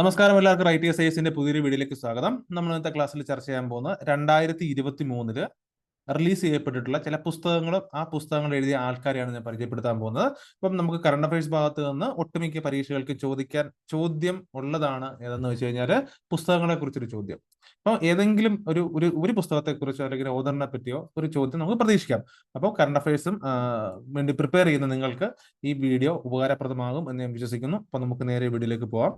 നമസ്കാരം എല്ലാവർക്കും right S ഐസിന്റെ പുതിയൊരു വീഡിയോയിലേക്ക് സ്വാഗതം. നമ്മൾ ഇന്നത്തെ ക്ലാസ്സിൽ ചർച്ച ചെയ്യാൻ പോകുന്ന രണ്ടായിരത്തി ഇരുപത്തി മൂന്നിൽ റിലീസ് ചെയ്യപ്പെട്ടിട്ടുള്ള ചില പുസ്തകങ്ങളും ആ പുസ്തകങ്ങൾ എഴുതിയ ആൾക്കാരെയാണ് ഞാൻ പരിചയപ്പെടുത്താൻ പോകുന്നത്. ഇപ്പം നമുക്ക് കറണ്ട് അഫയേഴ്സ് ഭാഗത്ത് നിന്ന് ഒട്ടുമിക്ക പരീക്ഷകൾക്ക് ചോദിക്കാൻ ചോദ്യം ഉള്ളതാണ് ഏതെന്ന് വെച്ച് കഴിഞ്ഞാൽ പുസ്തകങ്ങളെ കുറിച്ചൊരു ചോദ്യം. അപ്പോൾ ഏതെങ്കിലും ഒരു ഒരു ഒരു പുസ്തകത്തെ കുറിച്ചോ അല്ലെങ്കിൽ ഓദറിനെ പറ്റിയോ ഒരു ചോദ്യം നമുക്ക് പ്രതീക്ഷിക്കാം. അപ്പോൾ കറണ്ട് അഫയേഴ്സും വേണ്ടി പ്രിപ്പയർ ചെയ്യുന്ന നിങ്ങൾക്ക് ഈ വീഡിയോ ഉപകാരപ്രദമാകും എന്ന് ഞാൻ വിശ്വസിക്കുന്നു. അപ്പോൾ നമുക്ക് നേരെ വീഡിയോയിലേക്ക് പോവാം.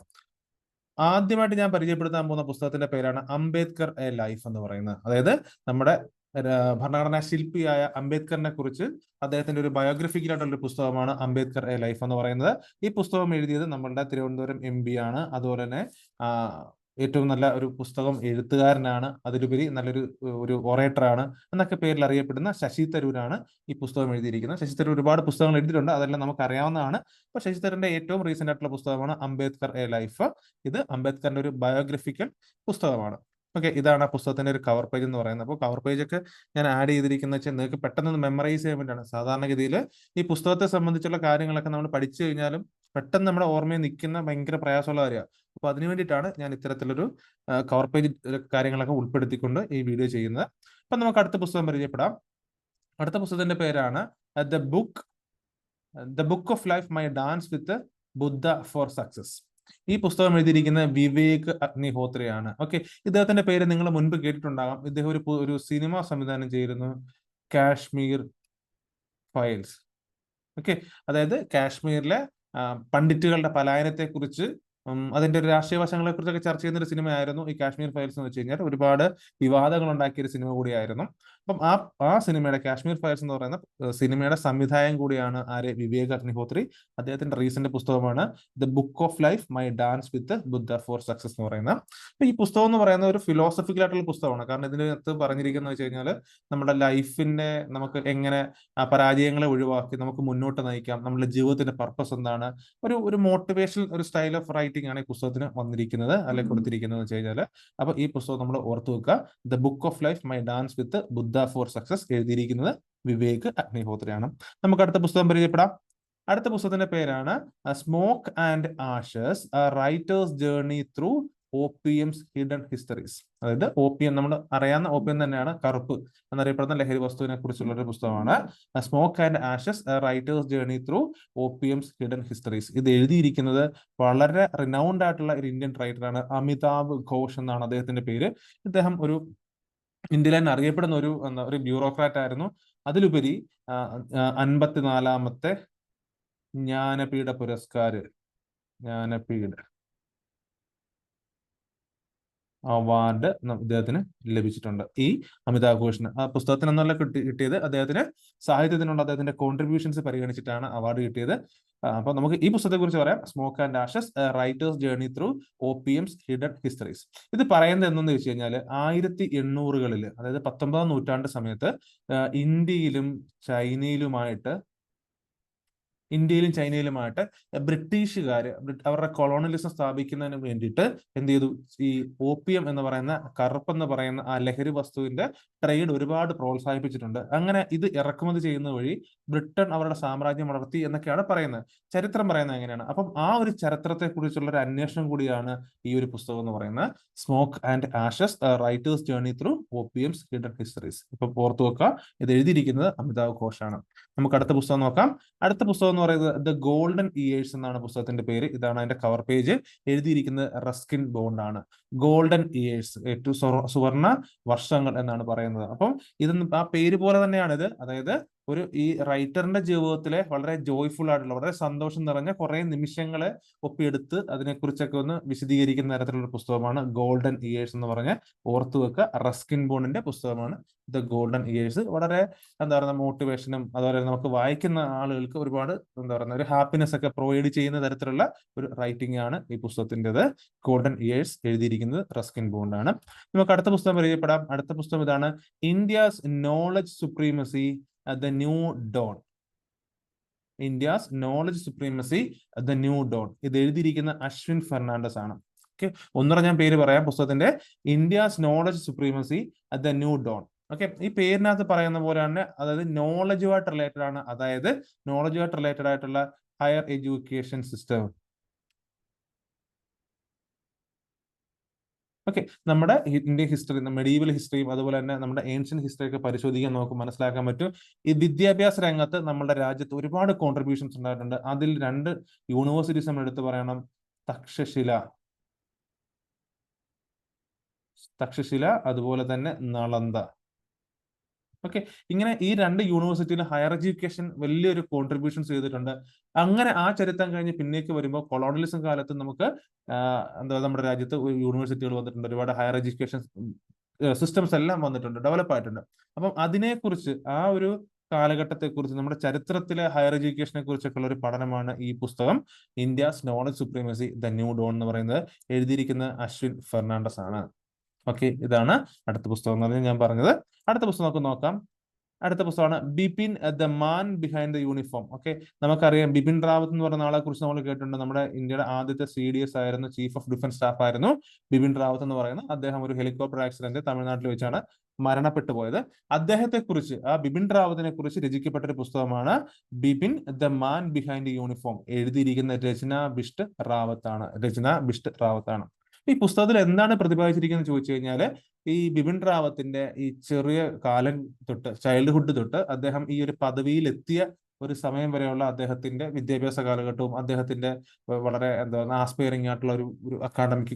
ആദ്യമായിട്ട് ഞാൻ പരിചയപ്പെടുത്താൻ പോകുന്ന പുസ്തകത്തിന്റെ പേരാണ് അംബേദ്കർ എ ലൈഫ് എന്ന് പറയുന്നത്. അതായത് നമ്മുടെ ഭരണഘടനാ ശില്പിയായ അംബേദ്കറിനെ കുറിച്ച് അദ്ദേഹത്തിന്റെ ഒരു ബയോഗ്രഫിക്കലായിട്ടുള്ള പുസ്തകമാണ് അംബേദ്കർ എ ലൈഫ് എന്ന് പറയുന്നത്. ഈ പുസ്തകം എഴുതിയത് നമ്മളുടെ തിരുവനന്തപുരം എം ആണ്. അതുപോലെ തന്നെ ഏറ്റവും നല്ല ഒരു പുസ്തകം എഴുത്തുകാരനാണ്. അതിലുപരി നല്ലൊരു ഒരു ഒറേറ്ററാണ് എന്നൊക്കെ പേരിൽ അറിയപ്പെടുന്ന ശശി തരൂരാണ് ഈ പുസ്തകം എഴുതിയിരിക്കുന്നത്. ശശി തരൂർ ഒരുപാട് പുസ്തകങ്ങൾ എഴുതിയിട്ടുണ്ട്. അതെല്ലാം നമുക്ക് അറിയാവുന്നതാണ്. അപ്പൊ ശശി തരൂരിന്റെ ഏറ്റവും റീസെന്റ് ആയിട്ടുള്ള പുസ്തകമാണ് അംബേദ്കർ എ ലൈഫ്. ഇത് അംബേദ്കറിന്റെ ഒരു ബയോഗ്രഫിക്കൽ പുസ്തകമാണ്. ഓക്കെ ഇതാണ് ആ പുസ്തകത്തിന്റെ ഒരു കവർ പേജ് എന്ന് പറയുന്നത്. അപ്പോൾ കവർ പേജൊക്കെ ഞാൻ ആഡ് ചെയ്തിരിക്കുന്നത് വെച്ചാൽ നിങ്ങൾക്ക് പെട്ടെന്ന് മെമ്മറൈസ് ചെയ്യാൻ വേണ്ടിയാണ് സാധാരണഗതിയിൽ ഈ പുസ്തകത്തെ സംബന്ധിച്ചുള്ള കാര്യങ്ങളൊക്കെ നമ്മൾ പഠിച്ചു കഴിഞ്ഞാലും പെട്ടെന്ന് നമ്മുടെ ഓർമ്മയിൽ നിൽക്കുന്ന ഭയങ്കര പ്രയാസമുള്ള കാര്യമാണ്. അപ്പോൾ അതിനു വേണ്ടിയിട്ടാണ് ഞാൻ ഇത്തരത്തിലൊരു കവർ പേജ് കാര്യങ്ങളൊക്കെ ഉൾപ്പെടുത്തിക്കൊണ്ട് ഈ വീഡിയോ ചെയ്യുന്നത്. അപ്പം നമുക്ക് അടുത്ത പുസ്തകം പരിചയപ്പെടാം. അടുത്ത പുസ്തകത്തിന്റെ പേരാണ് the book the book of life my dance with Buddha for success. ഈ പുസ്തകം എഴുതിയിരിക്കുന്ന വിവേക് അഗ്നിഹോത്രയാണ്. ഓക്കെ ഇദ്ദേഹത്തിന്റെ പേര് നിങ്ങൾ മുൻപ് കേട്ടിട്ടുണ്ടാകാം. ഇദ്ദേഹം ഒരു ഒരു സിനിമ സംവിധാനം ചെയ്തിരുന്നു കാശ്മീർ ഫയൽസ്. ഓക്കെ അതായത് കാശ്മീരിലെ പണ്ഡിറ്റുകളുടെ പലായനത്തെ കുറിച്ച് അതിന്റെ ഒരു രാഷ്ട്രീയ വശങ്ങളെ കുറിച്ചൊക്കെ ചർച്ച ചെയ്യുന്ന ഒരു സിനിമയായിരുന്നു ഈ കാശ്മീർ ഫയൽസ് എന്ന് വെച്ച് കഴിഞ്ഞാൽ. ഒരുപാട് വിവാദങ്ങൾ ഉണ്ടാക്കിയ ഒരു സിനിമ കൂടിയായിരുന്നു. അപ്പം ആ ആ സിനിമയുടെ കാശ്മീർ ഫയൽസ് എന്ന് പറയുന്ന സിനിമയുടെ സംവിധായകൻ കൂടിയാണ് ആര്? വിവേക് അഗ്നിഹോത്രി. അദ്ദേഹത്തിന്റെ റീസെന്റ് പുസ്തകമാണ് the book of life my dance with Buddha for success എന്ന് പറയുന്ന അപ്പൊ ഈ പുസ്തകം എന്ന് പറയുന്ന ഒരു ഫിലോസഫിക്കൽ ആയിട്ടുള്ള പുസ്തകമാണ്. കാരണം ഇതിനകത്ത് പറഞ്ഞിരിക്കുന്നത് വെച്ച് കഴിഞ്ഞാൽ നമ്മുടെ ലൈഫിന്റെ നമുക്ക് എങ്ങനെ പരാജയങ്ങളെ ഒഴിവാക്കി നമുക്ക് മുന്നോട്ട് നയിക്കാം. നമ്മുടെ ജീവിതത്തിന്റെ പർപ്പസ് എന്താണ്? ഒരു ഒരു മോട്ടിവേഷണൽ ഒരു സ്റ്റൈൽ ഓഫ് റൈറ്റിംഗ് ആണ് ഈ പുസ്തകത്തിന് വന്നിരിക്കുന്നത് അല്ലെങ്കിൽ കൊടുത്തിരിക്കുന്നത് വെച്ച് കഴിഞ്ഞാൽ. അപ്പൊ ഈ പുസ്തകം നമ്മൾ ഓർത്തു വെക്കുക. The book of life my dance with Buddha for success എഴുതിയിരിക്കുന്നത് വിവേക് അഗ്നിഹോത്രയാണ്. നമുക്ക് അടുത്ത പുസ്തകം പരിചയപ്പെടാം. അടുത്ത പുസ്തകത്തിന്റെ പേരാണ് smoke and ashes writers journey through opiums hidden histories അതായത് ഓപ്പിയം നമ്മൾ അറിയാവുന്ന ഓപ്പിയം തന്നെയാണ് കറുപ്പ് എന്നറിയപ്പെടുന്ന ലഹരി വസ്തുവിനെ കുറിച്ചുള്ള ഒരു പുസ്തകമാണ് smoke and ashes writers journey through opiums hidden histories ഇത് എഴുതിയിരിക്കുന്നത് വളരെ റിനൗണ്ട് ആയിട്ടുള്ള ഒരു ഇന്ത്യൻ റൈറ്ററാണ് അമിതാഭ് ഘോഷ് എന്നാണ് അദ്ദേഹത്തിന്റെ പേര്. ഇദ്ദേഹം ഒരു ഇന്ത്യയിൽ തന്നെ അറിയപ്പെടുന്ന ഒരു എന്താ ഒരു ബ്യൂറോക്രാറ്റ് ആയിരുന്നു. അതിലുപരി അൻപത്തിനാലാമത്തെ ജ്ഞാനപീഠ പുരസ്കാര് ജ്ഞാനപീഠ. അവാർഡ് ഇദ്ദേഹത്തിന് ലഭിച്ചിട്ടുണ്ട്. ഈ അമിതാഭ് ഘോഷിന് ആ പുസ്തകത്തിന് എന്നല്ല കിട്ടി കിട്ടിയത് അദ്ദേഹത്തിന് സാഹിത്യത്തിനുള്ള അദ്ദേഹത്തിന്റെ കോൺട്രിബ്യൂഷൻസ് പരിഗണിച്ചിട്ടാണ് അവാർഡ് കിട്ടിയത്. അപ്പൊ നമുക്ക് ഈ പുസ്തകത്തെ കുറിച്ച് പറയാം. Smoke and ashes writers journey through opium's hidden histories ഇത് പറയുന്നത് എന്തെന്ന് വെച്ച് കഴിഞ്ഞാൽ ആയിരത്തി എണ്ണൂറുകളിൽ അതായത് പത്തൊമ്പതാം നൂറ്റാണ്ട് സമയത്ത് ഇന്ത്യയിലും ചൈനയിലുമായിട്ട് ഇന്ത്യയിലും ചൈനയിലുമായിട്ട് ബ്രിട്ടീഷുകാർ അവരുടെ കൊളോണിയലിസം സ്ഥാപിക്കുന്നതിന് വേണ്ടിയിട്ട് എന്ത് ചെയ്തു? ഈ ഓപ്പിയം എന്ന് പറയുന്ന കറുപ്പ് എന്ന് പറയുന്ന ആ ലഹരി വസ്തുവിന്റെ ട്രേഡ് ഒരുപാട് പ്രോത്സാഹിപ്പിച്ചിട്ടുണ്ട്. അങ്ങനെ ഇത് ഇറക്കുമതി ചെയ്യുന്ന വഴി ബ്രിട്ടൻ അവരുടെ സാമ്രാജ്യം വളർത്തി എന്നൊക്കെയാണ് പറയുന്നത്. ചരിത്രം പറയുന്നത് എങ്ങനെയാണ്? അപ്പം ആ ഒരു ചരിത്രത്തെ കുറിച്ചുള്ള ഒരു അന്വേഷണം കൂടിയാണ് ഈ ഒരു പുസ്തകം എന്ന് പറയുന്നത്. Smoke and ashes writers journey through opiums hidden histories ഇപ്പൊ ഓർത്തു വെക്കുക ഇത് എഴുതിയിരിക്കുന്നത് അമിതാവ് ഘോഷാണ്. നമുക്ക് അടുത്ത പുസ്തകം നോക്കാം. അടുത്ത പുസ്തകം പറയുന്നത് ദ ഗോൾഡൻ ഇയേഴ്സ് എന്നാണ് പുസ്തകത്തിന്റെ പേര്. ഇതാണ് അതിന്റെ കവർ പേജ് എഴുതിയിരിക്കുന്നത് റസ്കിൻ ബോണ്ട് ആണ്. ഗോൾഡൻ ഇയേഴ്സ് ഏറ്റവും സുവർണ വർഷങ്ങൾ എന്നാണ് പറയുന്നത്. അപ്പം ഇത് ആ പേര് പോലെ തന്നെയാണ് ഇത്. അതായത് ഒരു ഈ റൈറ്ററിന്റെ ജീവിതത്തിലെ വളരെ ജോയ്ഫുൾ ആയിട്ടുള്ള വളരെ സന്തോഷം നിറഞ്ഞ കുറെ നിമിഷങ്ങളെ ഒപ്പിയെടുത്ത് അതിനെക്കുറിച്ചൊക്കെ ഒന്ന് വിശദീകരിക്കുന്ന തരത്തിലുള്ള പുസ്തകമാണ് ഗോൾഡൻ ഇയേഴ്സ് എന്ന് പറഞ്ഞ ഓർത്തു വെക്കുക. റസ്കിൻ ബോണിന്റെ പുസ്തകമാണ് ദ ഗോൾഡൻ ഇയേഴ്സ് വളരെ എന്താ പറയുക മോട്ടിവേഷനും അതുപോലെ നമുക്ക് വായിക്കുന്ന ആളുകൾക്ക് ഒരുപാട് എന്താ പറയുക ഒരു ഹാപ്പിനെസ് ഒക്കെ പ്രൊവൈഡ് ചെയ്യുന്ന തരത്തിലുള്ള ഒരു റൈറ്റിംഗ് ആണ് ഈ പുസ്തകത്തിന്റെത്. ഗോൾഡൻ ഇയേഴ്സ് എഴുതിയിരിക്കുന്നത് റസ്കിൻ ബോണ്ടാണ് നമുക്ക് അടുത്ത പുസ്തകം പരിചയപ്പെടാം. അടുത്ത പുസ്തകം ഇതാണ് India's knowledge supremacy the new dawn India's knowledge supremacy the new dawn ഇത് എഴുതിയിരിക്കുന്ന അശ്വിൻ ഫെർണാണ്ടസ് ആണ്. ഓക്കെ ഒന്നുകൂടെ ഞാൻ പേര് പറയാം പുസ്തകത്തിന്റെ. India's knowledge supremacy the new dawn okay ഈ പേരിനകത്ത് പറയുന്ന പോലെ തന്നെ അതായത് നോളജുമായിട്ട് റിലേറ്റഡ് ആണ്. അതായത് നോളജുമായിട്ട് റിലേറ്റഡ് ആയിട്ടുള്ള ഹയർ എഡ്യൂക്കേഷൻ സിസ്റ്റം ഓക്കെ നമ്മുടെ ഇന്ത്യൻ ഹിസ്റ്ററി മെഡീവൽ ഹിസ്റ്ററിയും അതുപോലെ തന്നെ നമ്മുടെ ഏൻഷ്യൻ ഹിസ്റ്ററി ഒക്കെ പരിശോധിക്കാൻ നോക്കും മനസ്സിലാക്കാൻ പറ്റും. ഈ വിദ്യാഭ്യാസ രംഗത്ത് നമ്മുടെ രാജ്യത്ത് ഒരുപാട് കോൺട്രിബ്യൂഷൻസ് ഉണ്ടായിട്ടുണ്ട്. അതിൽ രണ്ട് യൂണിവേഴ്സിറ്റീസ് നമ്മൾ എടുത്തു പറയണം. തക്ഷശില. തക്ഷശില അതുപോലെ തന്നെ നളന്ദ. ഓക്കെ ഇങ്ങനെ ഈ രണ്ട് യൂണിവേഴ്സിറ്റിയിൽ ഹയർ എഡ്യൂക്കേഷൻ വലിയൊരു കോൺട്രിബ്യൂഷൻ ചെയ്തിട്ടുണ്ട്. അങ്ങനെ ആ ചരിത്രം കഴിഞ്ഞ് പിന്നേക്ക് വരുമ്പോൾ കൊളോണിയലിസം കാലത്ത് നമുക്ക് എന്താ നമ്മുടെ രാജ്യത്ത് യൂണിവേഴ്സിറ്റികൾ വന്നിട്ടുണ്ട്. ഒരുപാട് ഹയർ എഡ്യൂക്കേഷൻ സിസ്റ്റംസ് എല്ലാം വന്നിട്ടുണ്ട്. ഡെവലപ്പ് ആയിട്ടുണ്ട്. അപ്പം അതിനെക്കുറിച്ച് ആ ഒരു കാലഘട്ടത്തെക്കുറിച്ച് നമ്മുടെ ചരിത്രത്തിലെ ഹയർ എഡ്യൂക്കേഷനെ കുറിച്ചൊക്കെ ഉള്ള ഒരു പഠനമാണ് ഈ പുസ്തകം India's knowledge supremacy the new dawn എന്ന് പറയുന്നത്. എഴുതിയിരിക്കുന്ന അശ്വിൻ ഫെർണാണ്ടസ് ആണ് ഓക്കെ ഇതാണ് അടുത്ത പുസ്തകം എന്ന് പറഞ്ഞാൽ ഞാൻ പറഞ്ഞത്. അടുത്ത പുസ്തകം നമുക്ക് നോക്കാം. അടുത്ത പുസ്തകമാണ് Bipin the man behind the uniform. Okay നമുക്കറിയാം ബിപിൻ റാവത്ത് എന്ന് പറയുന്ന ആളെ കുറിച്ച് നമ്മൾ കേട്ടിട്ടുണ്ട്. നമ്മുടെ ഇന്ത്യയുടെ ആദ്യത്തെ സി ഡി എസ് ആയിരുന്നു ചീഫ് ഓഫ് ഡിഫൻസ് സ്റ്റാഫ് ആയിരുന്നു ബിപിൻ റാവത്ത് എന്ന് പറയുന്നത്. അദ്ദേഹം ഒരു ഹെലികോപ്റ്റർ ആക്സിഡന്റ് തമിഴ്നാട്ടിൽ വെച്ചാണ് മരണപ്പെട്ടു പോയത്. അദ്ദേഹത്തെ കുറിച്ച് ആ ബിപിൻ റാവത്തിനെ കുറിച്ച് രചിക്കപ്പെട്ട ഒരു പുസ്തകമാണ് Bipin the man behind uniform. എഴുതിയിരിക്കുന്ന രചന ബിഷ്ട് റാവത്താണ് രചന ബിഷ്ട് റാവത്താണ്. ഈ പുസ്തകത്തിൽ എന്താണ് പ്രതിപാദിച്ചിരിക്കുന്നത് ചോദിച്ചു കഴിഞ്ഞാൽ ഈ ബിപിൻ റാവത്തിന്റെ ഈ ചെറിയ കാലം തൊട്ട് ചൈൽഡ്ഹുഡ് തൊട്ട് അദ്ദേഹം ഈ ഒരു പദവിയിൽ എത്തിയ ഒരു സമയം വരെയുള്ള അദ്ദേഹത്തിന്റെ വിദ്യാഭ്യാസ കാലഘട്ടവും അദ്ദേഹത്തിന്റെ വളരെ എന്താ പറയുക ആസ്പയറിംഗ് ആയിട്ടുള്ള ഒരു ഒരു അക്കാഡമിക്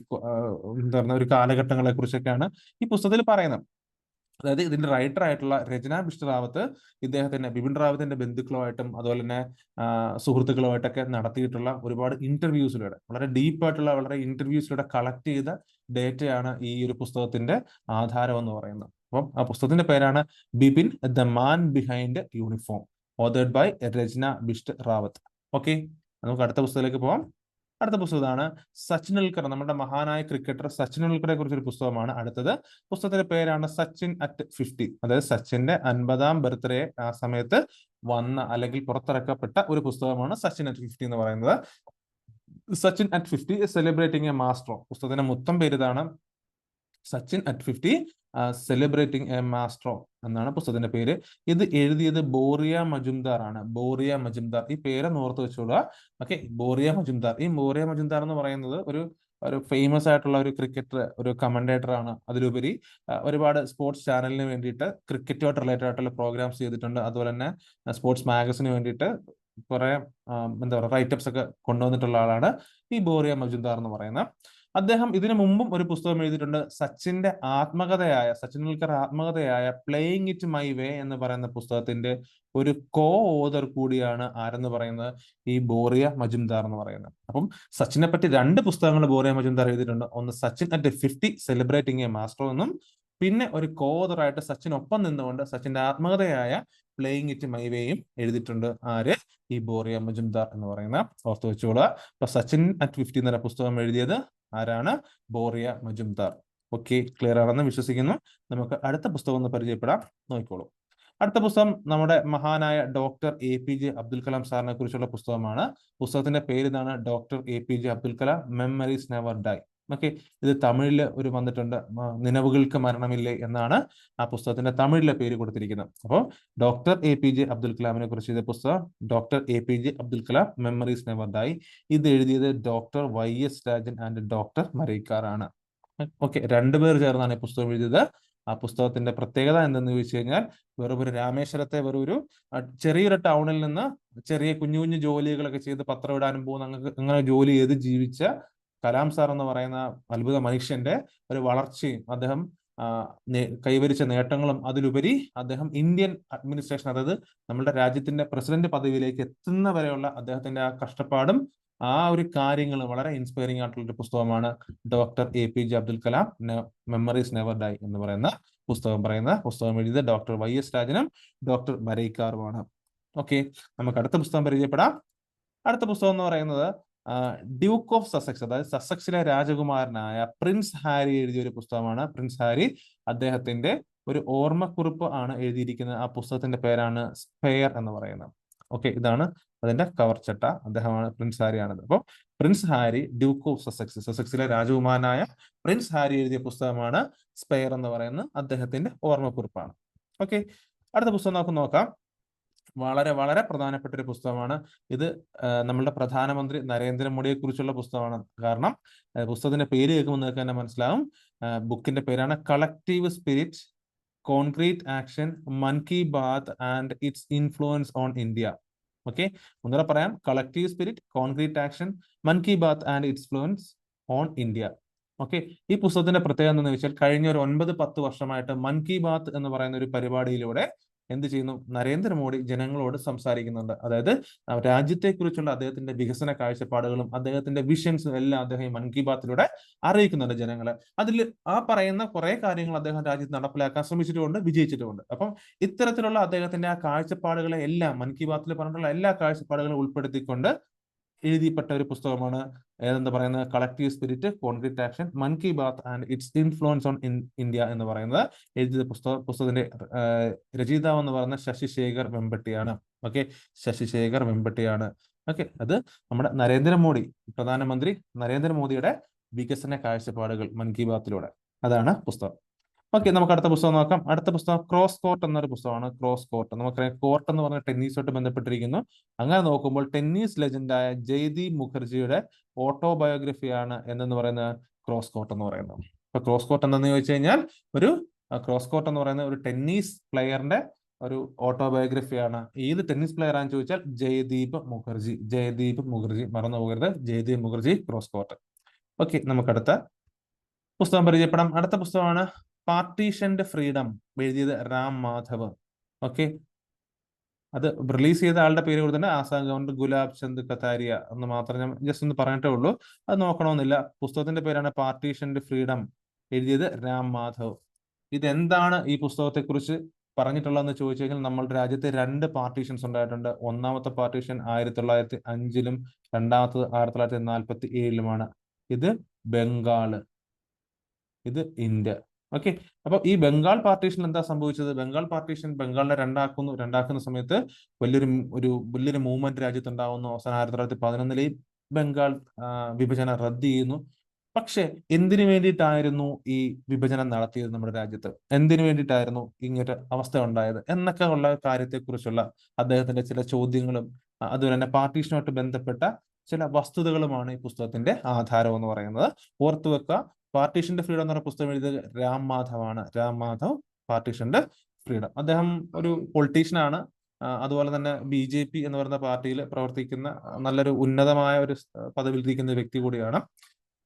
എന്താ പറയുക ഒരു കാലഘട്ടങ്ങളെ കുറിച്ചൊക്കെയാണ് ഈ പുസ്തകത്തിൽ പറയുന്നത്. അതായത് ഇതിന്റെ റൈറ്റർ ആയിട്ടുള്ള രചന ബിഷ്ണു റാവത്ത് ഇദ്ദേഹത്തിന്റെ ബിപിൻ റാവത്തിന്റെ ബന്ധുക്കളുമായിട്ടും അതുപോലെ തന്നെ സുഹൃത്തുക്കളുമായിട്ടൊക്കെ നടത്തിയിട്ടുള്ള ഒരുപാട് ഇന്റർവ്യൂസിലൂടെ വളരെ ഡീപ്പായിട്ടുള്ള വളരെ ഇന്റർവ്യൂസിലൂടെ കളക്ട് ചെയ്ത ഡേറ്റയാണ് ഈ ഒരു പുസ്തകത്തിന്റെ ആധാരം എന്ന് പറയുന്നത്. അപ്പം ആ പുസ്തകത്തിന്റെ പേരാണ് Bipin the man behind uniform ഓതേഡ് by Rachna Bisht Rawat. Okay നമുക്ക് അടുത്ത പുസ്തകത്തിലേക്ക് പോവാം. അടുത്ത പുസ്തകമാണ് സച്ചിൻ ഉൽക്കർ നമ്മുടെ മഹാനായ ക്രിക്കറ്റർ സച്ചിൻ ഉൽക്കറെ കുറിച്ചൊരു പുസ്തകമാണ് അടുത്തത്. പുസ്തകത്തിന്റെ പേരാണ് സച്ചിൻ അറ്റ് ഫിഫ്റ്റി അതായത് സച്ചിന്റെ അൻപതാം ബർത്ത്ഡേ ആ സമയത്ത് വന്ന അല്ലെങ്കിൽ പുറത്തിറക്കപ്പെട്ട ഒരു പുസ്തകമാണ് സച്ചിൻ അറ്റ് ഫിഫ്റ്റി എന്ന് പറയുന്നത്. Sachin at fifty celebrating a master പുസ്തകത്തിന്റെ മൊത്തം പേര് ഇതാണ് Sachin at fifty celebrating a maestro എന്നാണ് പുസ്തകത്തിന്റെ പേര്. ഇത് എഴുതിയത് ബോറിയ മജുംദാർ ആണ്. ബോറിയ മജുംദാർ. ഈ പേര് ഓർത്ത് വെച്ചോളുക. ഓക്കെ ബോറിയ മജുംദാർ. ഈ ബോറിയ മജുംദാർ എന്ന് പറയുന്നത് ഒരു ഒരു ഫേമസ് ആയിട്ടുള്ള ഒരു ക്രിക്കറ്റർ ഒരു കമന്റേറ്റർ ആണ്. അതിലുപരി ഒരുപാട് സ്പോർട്സ് ചാനലിന് വേണ്ടിയിട്ട് ക്രിക്കറ്റുമായിട്ട് റിലേറ്റഡ് ആയിട്ടുള്ള പ്രോഗ്രാംസ് ചെയ്തിട്ടുണ്ട്. അതുപോലെ തന്നെ സ്പോർട്സ് മാഗസിന് വേണ്ടിയിട്ട് കുറെ എന്താ പറയുക റൈറ്റപ്സ് ഒക്കെ കൊണ്ടുവന്നിട്ടുള്ള ആളാണ് ഈ ബോറിയ മജുംദാർ എന്ന് പറയുന്നത്. അദ്ദേഹം ഇതിനു മുമ്പും ഒരു പുസ്തകം എഴുതിയിട്ടുണ്ട്. സച്ചിന്റെ ആത്മകഥയായ സച്ചിൻ ഉൽക്കർ ആത്മകഥയായ പ്ലേയിങ് ഇറ്റ് മൈ വേ എന്ന് പറയുന്ന പുസ്തകത്തിന്റെ ഒരു കോ ഓതർ കൂടിയാണ് ആരെന്ന് പറയുന്നത്? ഈ ബോറിയ മജുംദാർ എന്ന് പറയുന്നത്. അപ്പം സച്ചിനെ പറ്റി രണ്ട് പുസ്തകങ്ങൾ ബോറിയ മജുംദാർ എഴുതിയിട്ടുണ്ട്. ഒന്ന് Sachin at fifty celebrating a master എന്നും പിന്നെ ഒരു കോ ഓതറായിട്ട് സച്ചിനൊപ്പം നിന്നുകൊണ്ട് സച്ചിന്റെ ആത്മകഥയായ പ്ലേയിങ് ഇറ്റ് മൈ വേയും എഴുതിയിട്ടുണ്ട് ആര്? ഈ ബോറിയ മജുംദാർ എന്ന് പറയുന്ന ഓർത്ത് വെച്ചോളുക. അപ്പൊ സച്ചിൻ അറ്റ് ഫിഫ്റ്റി എന്ന പുസ്തകം എഴുതിയത് ആരാണ്? ബോറിയ മജുംദാർ ഓക്കെ ക്ലിയർ ആണെന്ന് വിശ്വസിക്കുന്നു. നമുക്ക് അടുത്ത പുസ്തകം ഒന്ന് പരിചയപ്പെടാം. നോക്കിക്കോളൂ. അടുത്ത പുസ്തകം നമ്മുടെ മഹാനായ doctor A P J Abdul Kalam സാറിനെ കുറിച്ചുള്ള പുസ്തകമാണ്. പുസ്തകത്തിന്റെ പേര് ഇതാണ് doctor A P J Abdul Kalam memories never die okay ഇത് തമിഴിൽ ഒരു വന്നിട്ടുണ്ട് നിലവുകൾക്ക് മരണമില്ലേ എന്നാണ് ആ പുസ്തകത്തിന്റെ തമിഴിലെ പേര് കൊടുത്തിരിക്കുന്നത്. അപ്പോൾ doctor A P J Abdul കലാമിനെ കുറിച്ച് ചെയ്ത പുസ്തകം doctor A P J Abdul Kalam memories never die ഇത് എഴുതിയത് doctor Y S Rajan and doctor Maraikar ആണ്. ഓക്കെ രണ്ടുപേർ ചേർന്നാണ് ഈ പുസ്തകം എഴുതിയത്. ആ പുസ്തകത്തിന്റെ പ്രത്യേകത എന്തെന്ന് ചോദിച്ചു കഴിഞ്ഞാൽ വെറും ഒരു രാമേശ്വരത്തെ വെറും ഒരു ചെറിയൊരു ടൗണിൽ നിന്ന് ചെറിയ കുഞ്ഞു കുഞ്ഞു ജോലികളൊക്കെ ചെയ്ത് പത്രം ഇടാനും പോകുന്ന അങ്ങനെ ജോലി ചെയ്ത് ജീവിച്ച കലാം സാർ എന്ന് പറയുന്ന അത്ഭുത മനുഷ്യന്റെ ഒരു വളർച്ചയും അദ്ദേഹം കൈവരിച്ച നേട്ടങ്ങളും അതിലുപരി അദ്ദേഹം ഇന്ത്യൻ അഡ്മിനിസ്ട്രേഷൻ അതായത് നമ്മുടെ രാജ്യത്തിന്റെ പ്രസിഡന്റ് പദവിയിലേക്ക് എത്തുന്ന വരെയുള്ള അദ്ദേഹത്തിന്റെ ആ കഷ്ടപ്പാടും ആ ഒരു കാര്യങ്ങൾ വളരെ ഇൻസ്പയറിംഗ് ആയിട്ടുള്ള ഒരു പുസ്തകമാണ് doctor A P J Abdul Kalam memories never die എന്ന് പറയുന്ന പുസ്തകം പറയുന്ന പുസ്തകം എഴുതിയത് ഡോക്ടർ വൈ എസ് രാജനും ഡോക്ടർ മരൈക്കാറുമാണ് ഓക്കെ നമുക്ക് അടുത്ത പുസ്തകം പരിചയപ്പെടാം. അടുത്ത പുസ്തകം എന്ന് പറയുന്നത് ഡ്യൂക്ക് ഓഫ് സസക്സ് അതായത് സസക്സിലെ രാജകുമാരനായ പ്രിൻസ് ഹാരി എഴുതിയ ഒരു പുസ്തകമാണ് പ്രിൻസ് ഹാരി അദ്ദേഹത്തിന്റെ ഒരു ഓർമ്മക്കുറിപ്പ് ആണ് എഴുതിയിരിക്കുന്നത്. ആ പുസ്തകത്തിന്റെ പേരാണ് സ്പെയർ എന്ന് പറയുന്നത്. ഓക്കെ ഇതാണ് അതിന്റെ കവർ ചട്ട. അദ്ദേഹമാണ് പ്രിൻസ് ഹാരി ആണത്. അപ്പോൾ prince Harry duke of Sussex സസക്സിലെ രാജകുമാരനായ പ്രിൻസ് ഹാരി എഴുതിയ പുസ്തകമാണ് സ്പെയർ എന്ന് പറയുന്നത്. അദ്ദേഹത്തിന്റെ ഓർമ്മക്കുറിപ്പാണ്. ഓക്കെ അടുത്ത പുസ്തകം നമുക്ക് നോക്കാം. വളരെ വളരെ പ്രധാനപ്പെട്ട ഒരു പുസ്തകമാണ്. ഇത് നമ്മളുടെ പ്രധാനമന്ത്രി നരേന്ദ്രമോദിയെ കുറിച്ചുള്ള പുസ്തകമാണ്. കാരണം പുസ്തകത്തിന്റെ പേര് കേൾക്കുമ്പോൾ നിങ്ങൾക്ക് തന്നെ മനസ്സിലാവും. ബുക്കിന്റെ പേരാണ് collective spirit concrete action Mann Ki Baat and its influence on India okay ഒന്നുകൂടെ പറയാം. Collective spirit concrete action Mann Ki Baat and its influence on India okay ഈ പുസ്തകത്തിന്റെ പ്രത്യേകത എന്താണെന്ന് വെച്ചാൽ കഴിഞ്ഞ ഒരു ഒൻപത് പത്ത് വർഷമായിട്ട് മൻ കി ബാത്ത് എന്ന് പറയുന്ന ഒരു പരിപാടിയിലൂടെ എന്ത് ചെയ്യുന്നു? നരേന്ദ്രമോദി ജനങ്ങളോട് സംസാരിക്കുന്നുണ്ട്. അതായത് രാജ്യത്തെക്കുറിച്ചുള്ള അദ്ദേഹത്തിന്റെ വികസന കാഴ്ചപ്പാടുകളും അദ്ദേഹത്തിന്റെ വിഷൻസും എല്ലാം അദ്ദേഹം മൻ കി ബാത്തിലൂടെ അറിയിക്കുന്നുണ്ട് ജനങ്ങളെ. അതിൽ ആ പറയുന്ന കുറെ കാര്യങ്ങൾ അദ്ദേഹം രാജ്യത്ത് നടപ്പിലാക്കാൻ ശ്രമിച്ചിട്ടുമുണ്ട് വിജയിച്ചിട്ടുമുണ്ട്. അപ്പം ഇത്തരത്തിലുള്ള അദ്ദേഹത്തിന്റെ ആ കാഴ്ചപ്പാടുകളെ എല്ലാം മൻ കി ബാത്തിൽ പറഞ്ഞിട്ടുള്ള എല്ലാ കാഴ്ചപ്പാടുകളും ഉൾപ്പെടുത്തിക്കൊണ്ട് എഴുതിപ്പെട്ട ഒരു പുസ്തകമാണ് ഏതെന്താ പറയുന്നത്? Collective spirit concrete action Mann Ki Baat and its influence on India എന്ന് പറയുന്നത് എഴുതിയ പുസ്തക പുസ്തകത്തിന്റെ രചയിതാവ് എന്ന് പറയുന്നത് ശശിശേഖർ വെമ്പട്ടിയാണ്. ഓക്കെ ശശിശേഖർ വെമ്പട്ടിയാണ്. ഓക്കെ അത് നമ്മുടെ നരേന്ദ്രമോദി പ്രധാനമന്ത്രി നരേന്ദ്രമോദിയുടെ വികസന കാഴ്ചപ്പാടുകൾ മൻ കി ബാത്തിലൂടെ അതാണ് പുസ്തകം. ഓക്കെ നമുക്ക് അടുത്ത പുസ്തകം നോക്കാം. അടുത്ത പുസ്തകം ക്രോസ് കോർട്ട് എന്നൊരു പുസ്തകമാണ് ക്രോസ് കോർട്ട് നമുക്കറിയാം കോർട്ട് എന്ന് പറഞ്ഞ ടെന്നീസുമായിട്ട് ബന്ധപ്പെട്ടിരിക്കുന്നു. അങ്ങനെ നോക്കുമ്പോൾ ടെന്നീസ് ലെജൻഡായ ജയ്ദീപ് മുഖർജിയുടെ ഓട്ടോബയോഗ്രഫിയാണ് എന്നെന്ന് പറയുന്ന ക്രോസ് കോർട്ട് എന്ന് പറയുന്നത്. ഇപ്പൊ ക്രോസ് കോർട്ട് എന്തെന്ന് ചോദിച്ചു കഴിഞ്ഞാൽ ഒരു ക്രോസ് കോർട്ട് എന്ന് പറയുന്ന ഒരു ടെന്നീസ് പ്ലെയറിന്റെ ഒരു ഓട്ടോബയോഗ്രഫിയാണ്. ഏത് ടെന്നീസ് പ്ലെയർ ആണെന്ന് ചോദിച്ചാൽ ജയദീപ് മുഖർജി. ജയദീപ് മുഖർജി. മറന്നു പോകരുത്. Jaideep Mukherjee cross court okay നമുക്കടുത്ത പുസ്തകം പരിചയപ്പെടാം. അടുത്ത പുസ്തകമാണ് പാർട്ടീഷന്റെ ഫ്രീഡം എഴുതിയത് റാം മാധവ്. ഓക്കെ? അത് റിലീസ് ചെയ്ത ആളുടെ പേര് കൊടുത്തിട്ടുണ്ട് ആസാം ഗവർണർ ഗുലാബ് ചന്ദ് കത്താരിയ എന്ന് മാത്രം ഞാൻ ജസ്റ്റ് ഒന്ന് പറഞ്ഞിട്ടേ ഉള്ളൂ. അത് നോക്കണമെന്നില്ല. പുസ്തകത്തിന്റെ പേരാണ് പാർട്ടീഷൻഡ് ഫ്രീഡം എഴുതിയത് രാം മാധവ്. ഇതെന്താണ് ഈ പുസ്തകത്തെക്കുറിച്ച് പറഞ്ഞിട്ടുള്ളതെന്ന് ചോദിച്ചു കഴിഞ്ഞാൽ നമ്മുടെ രാജ്യത്ത് രണ്ട് പാർട്ടീഷൻസ് ഉണ്ടായിട്ടുണ്ട്. ഒന്നാമത്തെ പാർട്ടീഷൻ ആയിരത്തി തൊള്ളായിരത്തി അഞ്ചിലും രണ്ടാമത്തത് ആയിരത്തി തൊള്ളായിരത്തി നാൽപ്പത്തി ഏഴിലുമാണ് ഇത് ബംഗാൾ. ഇത് ഇന്ത്യ. ഓക്കെ അപ്പൊ ഈ ബംഗാൾ പാർട്ടീഷൻ എന്താ സംഭവിച്ചത്? ബംഗാൾ പാർട്ടീഷൻ ബംഗാളിനെ രണ്ടാക്കുന്നു രണ്ടാക്കുന്ന സമയത്ത് വലിയൊരു ഒരു വലിയൊരു മൂവ്മെന്റ് രാജ്യത്ത് ഉണ്ടാവുന്നു അവസാനം ആയിരത്തി തൊള്ളായിരത്തി പതിനൊന്നിലെയും ബംഗാൾ വിഭജനം റദ്ദ് ചെയ്യുന്നു പക്ഷെ എന്തിനു വേണ്ടിയിട്ടായിരുന്നു ഈ വിഭജനം നടത്തിയത് നമ്മുടെ രാജ്യത്ത്? എന്തിനു വേണ്ടിയിട്ടായിരുന്നു ഇങ്ങനൊരു അവസ്ഥ ഉണ്ടായത്? എന്നൊക്കെ ഉള്ള കാര്യത്തെക്കുറിച്ചുള്ള അദ്ദേഹത്തിന്റെ ചില ചോദ്യങ്ങളും അതുപോലെ തന്നെ പാർട്ടീഷനുമായിട്ട് ബന്ധപ്പെട്ട ചില വസ്തുതകളുമാണ് ഈ പുസ്തകത്തിന്റെ ആധാരം എന്ന് പറയുന്നത്. ഓർത്തു വെക്കുക പാർട്ടീഷന്റെ ഫ്രീഡം എന്ന് പറഞ്ഞ പുസ്തകം എഴുതിയത് രാം മാധവാണ്. രാം മാധവ് പാർട്ടീഷന്റെ ഫ്രീഡം അദ്ദേഹം ഒരു പൊളിറ്റീഷ്യൻ ആണ്. അതുപോലെ തന്നെ ബി ജെ പി എന്ന് പറയുന്ന പാർട്ടിയിൽ പ്രവർത്തിക്കുന്ന നല്ലൊരു ഉന്നതമായ ഒരു പദവിയിൽ ഇരിക്കുന്ന വ്യക്തി കൂടിയാണ്.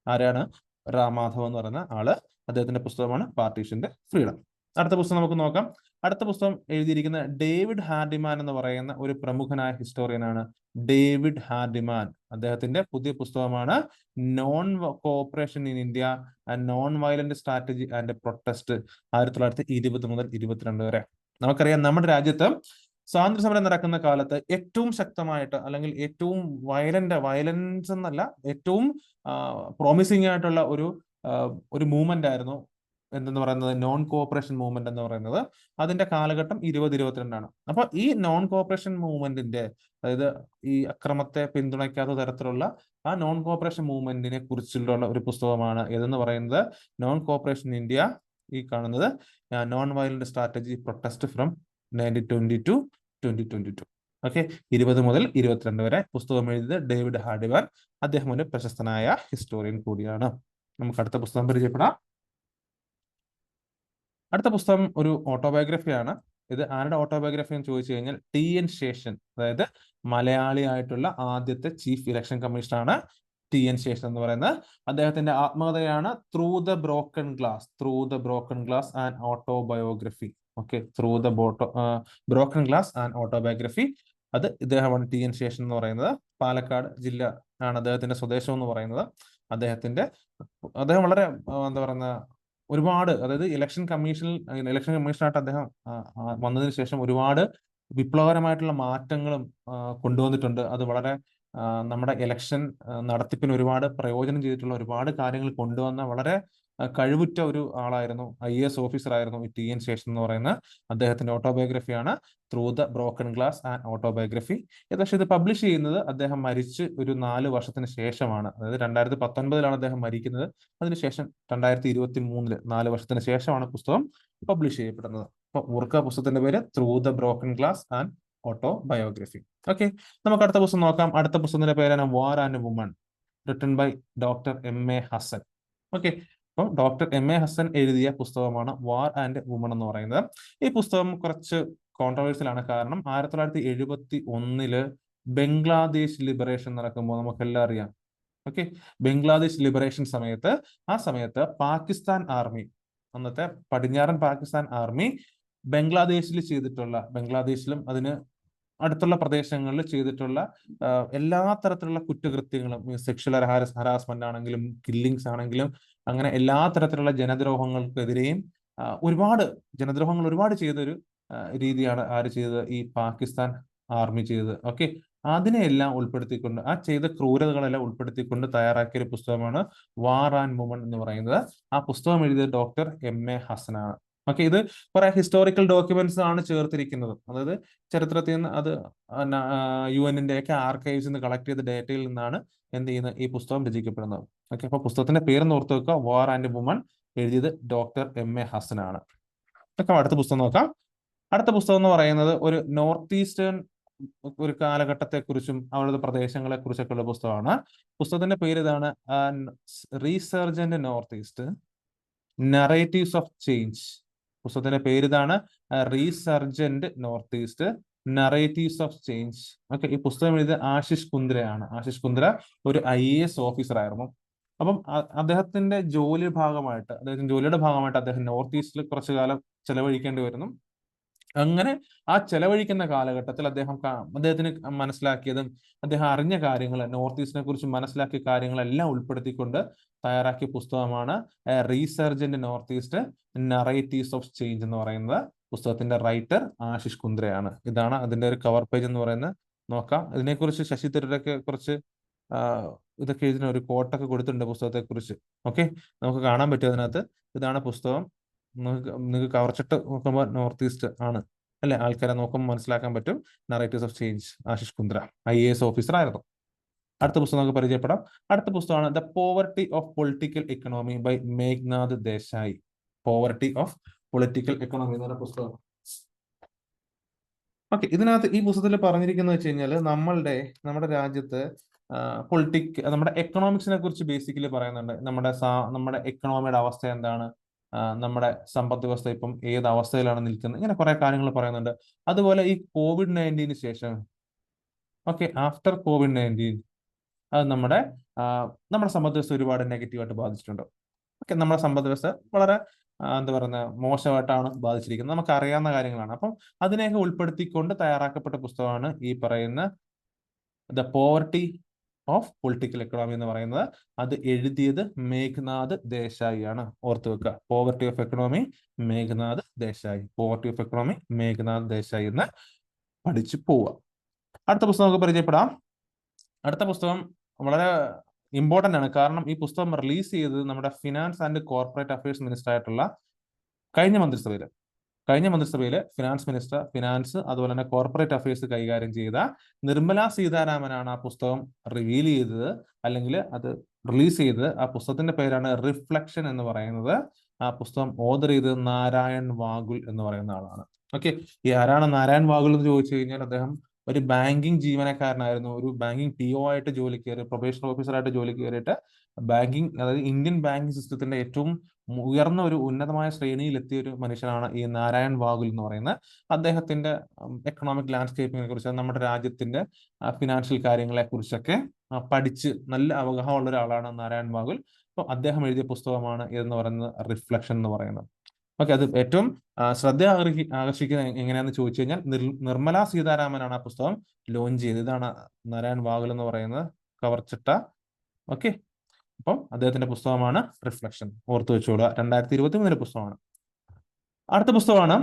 ആരാണ്? രാം മാധവ് എന്ന് പറയുന്ന ആൾ. അദ്ദേഹത്തിന്റെ പുസ്തകമാണ് പാർട്ടീഷന്റെ ഫ്രീഡം അടുത്ത പുസ്തകം നമുക്ക് നോക്കാം. അടുത്ത പുസ്തകം എഴുതിയിരിക്കുന്ന ഡേവിഡ് ഹാർഡിമാൻ എന്ന് പറയുന്ന ഒരു പ്രമുഖനായ ഹിസ്റ്റോറിയനാണ് ഡേവിഡ് ഹാർഡിമാൻ. അദ്ദേഹത്തിന്റെ പുതിയ പുസ്തകമാണ് non cooperation in India and non violent strategy and protest ആയിരത്തി തൊള്ളായിരത്തി ഇരുപത് മുതൽ ഇരുപത്തിരണ്ട് വരെ. നമുക്കറിയാം നമ്മുടെ രാജ്യത്ത് സ്വാതന്ത്ര്യ സമരം നടക്കുന്ന കാലത്ത് ഏറ്റവും ശക്തമായിട്ട് അല്ലെങ്കിൽ ഏറ്റവും വയലന്റ് വയലൻസ് എന്നല്ല ഏറ്റവും പ്രോമിസിംഗ് ആയിട്ടുള്ള ഒരു ഒരു മൂവ്മെന്റ് ആയിരുന്നു എന്തെന്ന് പറയുന്നത്? നോൺ കോഓപ്പറേഷൻ മൂവ്മെന്റ് എന്ന് പറയുന്നത് അതിന്റെ കാലഘട്ടം ഇരുപത് ഇരുപത്തിരണ്ടാണ്. അപ്പൊ ഈ നോൺ കോപ്പറേഷൻ മൂവ്മെന്റിന്റെ അതായത് ഈ അക്രമത്തെ പിന്തുണയ്ക്കാത്ത തരത്തിലുള്ള ആ നോൺ കോപ്പറേഷൻ മൂവ്മെന്റിനെ കുറിച്ചുള്ള ഒരു പുസ്തകമാണ് ഏതെന്ന് പറയുന്നത്? നോൺ കോപ്പറേഷൻ ഇന്ത്യ ഈ കാണുന്നത്. Non violent strategy protest from nineteen twenty two twenty twenty two okay ഇരുപത് മുതൽ ഇരുപത്തിരണ്ട് വരെ പുസ്തകം എഴുതിയത് ഡേവിഡ് ഹാർഡിവാൻ അദ്ദേഹം ഒരു പ്രശസ്തനായ ഹിസ്റ്റോറിയൻ കൂടിയാണ്. നമുക്ക് അടുത്ത പുസ്തകം പരിചയപ്പെടാം. അടുത്ത പുസ്തകം ഒരു ഓട്ടോബയോഗ്രഫിയാണ് ഇത് ആരുടെ ഓട്ടോബയോഗ്രഫി എന്ന് ചോദിച്ചു കഴിഞ്ഞാൽ ടി എൻ ശേഷൻ അതായത് മലയാളി ആയിട്ടുള്ള ആദ്യത്തെ ചീഫ് ഇലക്ഷൻ കമ്മീഷണറാണ് ടി എൻ ശേഷൻ എന്ന് പറയുന്നത്. അദ്ദേഹത്തിന്റെ ആത്മകഥയാണ് through the broken glass through the broken glass and autobiography okay through the bottom broken glass and autobiography അത് ഇദ്ദേഹമാണ് ടി എൻ ശേഷൻ എന്ന് പറയുന്നത്. പാലക്കാട് ജില്ല ആണ് അദ്ദേഹത്തിന്റെ സ്വദേശം എന്ന് പറയുന്നത്. അദ്ദേഹത്തിന്റെ അദ്ദേഹം വളരെ എന്താ പറയുന്ന ഒരുപാട് അതായത് ഇലക്ഷൻ കമ്മീഷനിൽ ഇലക്ഷൻ കമ്മീഷനായിട്ട് അദ്ദേഹം വന്നതിന് ശേഷം ഒരുപാട് വിപ്ലവകരമായിട്ടുള്ള മാറ്റങ്ങളും കൊണ്ടുവന്നിട്ടുണ്ട്. അത് വളരെ നമ്മുടെ ഇലക്ഷൻ നടത്തിപ്പിന് ഒരുപാട് പ്രയോജനം ചെയ്തിട്ടുള്ള ഒരുപാട് കാര്യങ്ങൾ കൊണ്ടുവന്ന വളരെ കഴിവുറ്റ ഒരു ആളായിരുന്നു ഐ എസ് ഓഫീസർ ആയിരുന്നു ഈ ടി എൻ ശേഷൻ എന്ന് പറയുന്ന അദ്ദേഹത്തിന്റെ ഓട്ടോബയോഗ്രഫിയാണ് through the broken glass and autobiography ഏകദേശം ഇത് പബ്ലിഷ് ചെയ്യുന്നത് അദ്ദേഹം മരിച്ച് ഒരു നാല് വർഷത്തിന് ശേഷമാണ്. അതായത് രണ്ടായിരത്തി പത്തൊൻപതിലാണ് അദ്ദേഹം മരിക്കുന്നത്. അതിനുശേഷം രണ്ടായിരത്തി ഇരുപത്തി മൂന്നിൽ നാല് വർഷത്തിന് ശേഷമാണ് പുസ്തകം പബ്ലിഷ് ചെയ്യപ്പെടുന്നത്. അപ്പൊ ഓർക്കുക പുസ്തകത്തിന്റെ പേര് through the broken glass and autobiography okay നമുക്ക് അടുത്ത പുസ്തകം നോക്കാം. അടുത്ത പുസ്തകത്തിന്റെ പേരാണ് war and woman written by doctor M A Hasan okay അപ്പം ഡോക്ടർ എം എ ഹസൻ എഴുതിയ പുസ്തകമാണ് വാർ ആൻഡ് വുമൺ എന്ന് പറയുന്നത്. ഈ പുസ്തകം കുറച്ച് കോൺട്രവേഴ്സിലാണ് കാരണം ആയിരത്തി തൊള്ളായിരത്തി എഴുപത്തി ഒന്നിൽ ബംഗ്ലാദേശ് ലിബറേഷൻ നടക്കുമ്പോൾ നമുക്കെല്ലാം അറിയാം. ഓക്കെ ബംഗ്ലാദേശ് ലിബറേഷൻ സമയത്ത് ആ സമയത്ത് പാകിസ്ഥാൻ ആർമി അന്നത്തെ പടിഞ്ഞാറൻ പാകിസ്ഥാൻ ആർമി ബംഗ്ലാദേശിൽ ചെയ്തിട്ടുള്ള ബംഗ്ലാദേശിലും അതിന് അടുത്തുള്ള പ്രദേശങ്ങളിൽ ചെയ്തിട്ടുള്ള എല്ലാ തരത്തിലുള്ള കുറ്റകൃത്യങ്ങളും സെക്ഷൽ ഹരാസ്മെന്റ് ആണെങ്കിലും കില്ലിങ്സ് ആണെങ്കിലും അങ്ങനെ എല്ലാ തരത്തിലുള്ള ജനദ്രോഹങ്ങൾക്കെതിരെയും ഒരുപാട് ജനദ്രോഹങ്ങൾ ഒരുപാട് ചെയ്തൊരു രീതിയാണ് ആര് ചെയ്തത്? ഈ പാകിസ്ഥാൻ ആർമി ചെയ്തത്. ഓക്കെ. അതിനെയെല്ലാം ഉൾപ്പെടുത്തിക്കൊണ്ട് ആ ചെയ്ത ക്രൂരതകളെല്ലാം ഉൾപ്പെടുത്തിക്കൊണ്ട് തയ്യാറാക്കിയ ഒരു പുസ്തകമാണ് വാർ ആൻഡ് വുമൺ എന്ന് പറയുന്നത്. ആ പുസ്തകം എഴുതിയത് ഡോക്ടർ എം എ ഹസനാണ്. ഓക്കെ ഇത് കുറെ ഹിസ്റ്റോറിക്കൽ ഡോക്യുമെന്റ്സ് ആണ് ചേർത്തിരിക്കുന്നത്. അതായത് ചരിത്രത്തിൽ നിന്ന് അത് യു എന്നിന്റെ ഒക്കെ ആർക്കൈവ്സ് നിന്ന് കളക്ട് ചെയ്ത ഡേറ്റയിൽ നിന്നാണ് എന്ത് ചെയ്യുന്നത്? ഈ പുസ്തകം രചിക്കപ്പെടുന്നത്. ഓക്കെ അപ്പൊ പുസ്തകത്തിന്റെ പേര് ഓർത്ത് വെക്കുക. വാർ ആൻഡ് വുമൺ എഴുതിയത് ഡോക്ടർ എം എ ഹസൻ ആണ്. ഓക്കെ അടുത്ത പുസ്തകം നോക്കാം. അടുത്ത പുസ്തകം എന്ന് പറയുന്നത് ഒരു നോർത്ത് ഈസ്റ്റേൺ ഒരു കാലഘട്ടത്തെക്കുറിച്ചും അവരുടെ പ്രദേശങ്ങളെ കുറിച്ചൊക്കെ ഉള്ള പുസ്തകമാണ്. പുസ്തകത്തിന്റെ പേര് ഇതാണ് resurgent north east narratives of change പുസ്തകത്തിന്റെ പേര് ഇതാണ് resurgent north east narratives of change okay ഈ പുസ്തകം എഴുതിയത് ആശിഷ് കുന്ദ്രയാണ്. ആശിഷ് കുന്ദ്ര ഒരു ഐ എ എസ് ഓഫീസർ ആയിരുന്നു. അപ്പം അദ്ദേഹത്തിന്റെ ജോലി ഭാഗമായിട്ട് അദ്ദേഹത്തിന്റെ ജോലിയുടെ ഭാഗമായിട്ട് അദ്ദേഹം നോർത്ത് ഈസ്റ്റിൽ കുറച്ചു കാലം ചെലവഴിക്കേണ്ടി വരുന്നു. അങ്ങനെ ആ ചെലവഴിക്കുന്ന കാലഘട്ടത്തിൽ അദ്ദേഹം അദ്ദേഹത്തിന് മനസ്സിലാക്കിയതും അദ്ദേഹം അറിഞ്ഞ കാര്യങ്ങൾ നോർത്ത് ഈസ്റ്റിനെ കുറിച്ച് മനസ്സിലാക്കിയ കാര്യങ്ങളെല്ലാം ഉൾപ്പെടുത്തിക്കൊണ്ട് തയ്യാറാക്കിയ പുസ്തകമാണ് resurgent north east narratives of change എന്ന് പറയുന്നത്. പുസ്തകത്തിന്റെ റൈറ്റർ ആശിഷ് കുന്ദ്രയാണ്. ഇതാണ് അതിന്റെ ഒരു കവർ പേജ് എന്ന് പറയുന്നത്. നോക്കാം. ഇതിനെക്കുറിച്ച് ശശി തരൂരൊക്കെ കുറച്ച് ഇതൊക്കെ എഴുതുന്ന ഒരു കോട്ടൊക്കെ കൊടുത്തിട്ടുണ്ട് പുസ്തകത്തെ കുറിച്ച് ഓക്കെ നമുക്ക് കാണാൻ പറ്റും അതിനകത്ത്. ഇതാണ് പുസ്തകം. നിങ്ങൾക്ക് കവർച്ചിട്ട് നോക്കുമ്പോൾ നോർത്ത് ഈസ്റ്റ് ആണ്. അല്ലെ? ആൾക്കാരെ നോക്കുമ്പോൾ മനസ്സിലാക്കാൻ പറ്റും. Narratives of change Ashish Kundra I A S officer ആയിരുന്നു. അടുത്ത പുസ്തകം നമുക്ക് പരിചയപ്പെടാം. അടുത്ത പുസ്തകമാണ് the poverty of political economy by Meghnad Desai poverty of political economy എന്ന് പുസ്തകം. ഓക്കെ ഇതിനകത്ത് ഈ പുസ്തകത്തിൽ പറഞ്ഞിരിക്കുന്നത് വെച്ച് കഴിഞ്ഞാൽ നമ്മളുടെ നമ്മുടെ രാജ്യത്ത് പൊളിറ്റിക് നമ്മുടെ എക്കണോമിക്സിനെ കുറിച്ച് ബേസിക്കലി പറയുന്നുണ്ട്. നമ്മുടെ നമ്മുടെ എക്കണോമിയുടെ അവസ്ഥ എന്താണ്? നമ്മുടെ സമ്പദ് വ്യവസ്ഥ ഇപ്പം ഏത് അവസ്ഥയിലാണ് നിൽക്കുന്നത്? ഇങ്ങനെ കുറെ കാര്യങ്ങൾ പറയുന്നുണ്ട്. അതുപോലെ ഈ കോവിഡ് നയന്റീന് ശേഷം ഓക്കെ ആഫ്റ്റർ കോവിഡ് നയന്റീൻ അത് നമ്മുടെ നമ്മുടെ സമ്പദ് വ്യവസ്ഥ ഒരുപാട് നെഗറ്റീവായിട്ട് ബാധിച്ചിട്ടുണ്ട്. ഓക്കെ നമ്മുടെ സമ്പദ് വ്യവസ്ഥ വളരെ എന്താ പറയുന്നത് മോശമായിട്ടാണ് ബാധിച്ചിരിക്കുന്നത്. നമുക്ക് അറിയാവുന്ന കാര്യങ്ങളാണ്. അപ്പം അതിനെയൊക്കെ ഉൾപ്പെടുത്തിക്കൊണ്ട് തയ്യാറാക്കപ്പെട്ട പുസ്തകമാണ് ഈ പറയുന്ന the poverty of political economy എന്ന് പറയുന്നത് അത് എഴുതിയത് മേഘ്നാഥ് ദേശായി ആണ്. ഓർത്തു വെക്കുക. Poverty of economy Meghnad Desai. Poverty of economy Meghnad Desai എന്ന് പഠിച്ചു പോവുക. അടുത്ത പുസ്തകം നമുക്ക് പരിചയപ്പെടാം. അടുത്ത പുസ്തകം വളരെ ഇമ്പോർട്ടന്റ് ആണ്. കാരണം ഈ പുസ്തകം റിലീസ് ചെയ്തത് നമ്മുടെ finance and corporate affairs minister ആയിട്ടുള്ള കഴിഞ്ഞ മന്ത്രിസഭയിൽ കഴിഞ്ഞ മന്ത്രിസഭയിൽ ഫിനാൻസ് മിനിസ്റ്റർ ഫിനാൻസ് അതുപോലെ തന്നെ കോർപ്പറേറ്റ് അഫയേഴ്സ് കൈകാര്യം ചെയ്ത നിർമ്മല സീതാരാമനാണ് ആ പുസ്തകം റിവീൽ ചെയ്തത്. അല്ലെങ്കിൽ അത് റിലീസ് ചെയ്തത്. ആ പുസ്തകത്തിന്റെ പേരാണ് റിഫ്ലക്ഷൻ എന്ന് പറയുന്നത്. ആ പുസ്തകം ഓർഡർ ചെയ്തത് നാരായൺ വാഗുൽ എന്ന് പറയുന്ന ആളാണ്. ഓക്കെ ഈ ആരാണ് നാരായൺ വാഗുൽ എന്ന് ചോദിച്ചു കഴിഞ്ഞാൽ അദ്ദേഹം ഒരു ബാങ്കിങ് ജീവനക്കാരനായിരുന്നു. ഒരു ബാങ്കിങ് പി ഒ ആയിട്ട് ജോലി കയറി പ്രൊബേഷൻ ഓഫീസറായിട്ട് ജോലി കയറിയിട്ട് ബാങ്കിങ് അതായത് ഇന്ത്യൻ ബാങ്കിങ് സിസ്റ്റത്തിന്റെ ഏറ്റവും ഉയർന്ന ഒരു ഉന്നതമായ ശ്രേണിയിൽ എത്തിയ ഒരു മനുഷ്യനാണ് ഈ നാരായൺ വാഗുൽ എന്ന് പറയുന്ന അദ്ദേഹത്തിന്റെ എക്കണോമിക് ലാൻഡ്സ്കേപ്പിനെ കുറിച്ച് നമ്മുടെ രാജ്യത്തിന്റെ ഫിനാൻഷ്യൽ കാര്യങ്ങളെ കുറിച്ചൊക്കെ പഠിച്ച് നല്ല അവഗാഹമുള്ള ഒരാളാണ് നാരായൺ വാഗുൽ. അപ്പോൾ അദ്ദേഹം എഴുതിയ പുസ്തകമാണ് എന്ന് പറയുന്നത് റിഫ്ലക്ഷൻ എന്ന് പറയുന്നത്. ഓക്കെ അത് ഏറ്റവും ശ്രദ്ധ ആകർഷിക്കുന്നത് എങ്ങനെയാണെന്ന് ചോദിച്ചു കഴിഞ്ഞാൽ നിർമ്മല സീതാരാമനാണ് ആ പുസ്തകം ലോഞ്ച് ചെയ്തത്. ഇതാണ് നാരായൺ വാഗുൽ എന്ന് പറയുന്നത് കവർച്ചിട്ട. ഓക്കെ അപ്പം അദ്ദേഹത്തിന്റെ പുസ്തകമാണ് റിഫ്ലക്ഷൻ ഓർത്തു വെച്ചോളുക. രണ്ടായിരത്തി ഇരുപത്തി മൂന്നിലെ പുസ്തകമാണ്. അടുത്ത പുസ്തകമാണ്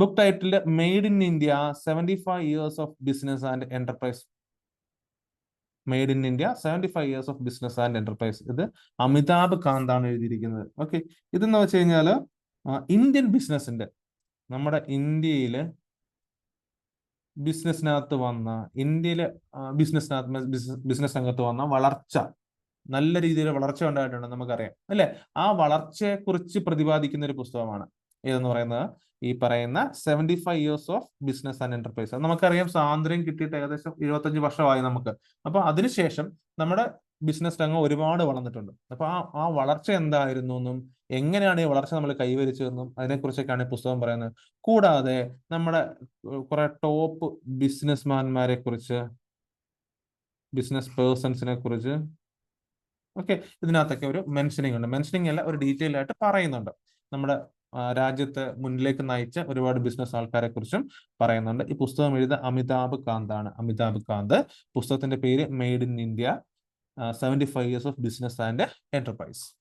book title made in India seventy five years of business and enterprise made in India seventy five years of business and enterprise ഇത് അമിതാഭ് കാന്ത് ആണ് എഴുതിയിരിക്കുന്നത്. ഓക്കെ ഇതെന്ന് വെച്ച് കഴിഞ്ഞാൽ ഇന്ത്യൻ ബിസിനസിന്റെ നമ്മുടെ ഇന്ത്യയിലെ ബിസിനസ്സിനകത്ത് വന്ന ഇന്ത്യയിലെ ബിസിനസ്സിനകത്ത് ബിസിനസ് രംഗത്ത് വന്ന വളർച്ച നല്ല രീതിയിൽ വളർച്ച ഉണ്ടായിട്ടുണ്ട് നമുക്കറിയാം. അല്ലെ? ആ വളർച്ചയെ കുറിച്ച് പ്രതിപാദിക്കുന്ന ഒരു പുസ്തകമാണ് ഏതെന്ന് പറയുന്നത്? ഈ പറയുന്ന seventy five years of business and enterprise നമുക്കറിയാം സ്വാതന്ത്ര്യം കിട്ടിയിട്ട് ഏകദേശം എഴുപത്തഞ്ച് വർഷമായി നമുക്ക്. അപ്പൊ അതിനുശേഷം നമ്മുടെ ബിസിനസ് രംഗം ഒരുപാട് വളർന്നിട്ടുണ്ട്. അപ്പൊ ആ ആ വളർച്ച എന്തായിരുന്നു എന്നും എങ്ങനെയാണ് ഈ വളർച്ച നമ്മൾ കൈവരിച്ചതെന്നും അതിനെക്കുറിച്ചൊക്കെയാണ് ഈ പുസ്തകം പറയുന്നത്. കൂടാതെ നമ്മുടെ കുറെ ടോപ്പ് ബിസിനസ്മാൻമാരെ കുറിച്ച് ബിസിനസ് പേഴ്സൺസിനെ കുറിച്ച് ഓക്കെ. ഇതിനകത്തൊക്കെ ഒരു മെൻഷനിങ് ഉണ്ട്. മെൻഷനിങ് അല്ല ഒരു ഡീറ്റെയിൽ ആയിട്ട് പറയുന്നുണ്ട്. നമ്മുടെ രാജ്യത്തെ മുന്നിലേക്ക് നയിച്ച ഒരുപാട് ബിസിനസ് ആൾക്കാരെ കുറിച്ചും പറയുന്നുണ്ട്. ഈ പുസ്തകം എഴുതിയ അമിതാഭ് കാന്ത് ആണ്. അമിതാഭ് കാന്ത്. പുസ്തകത്തിന്റെ പേര് made in India seventy five years of business and enterprise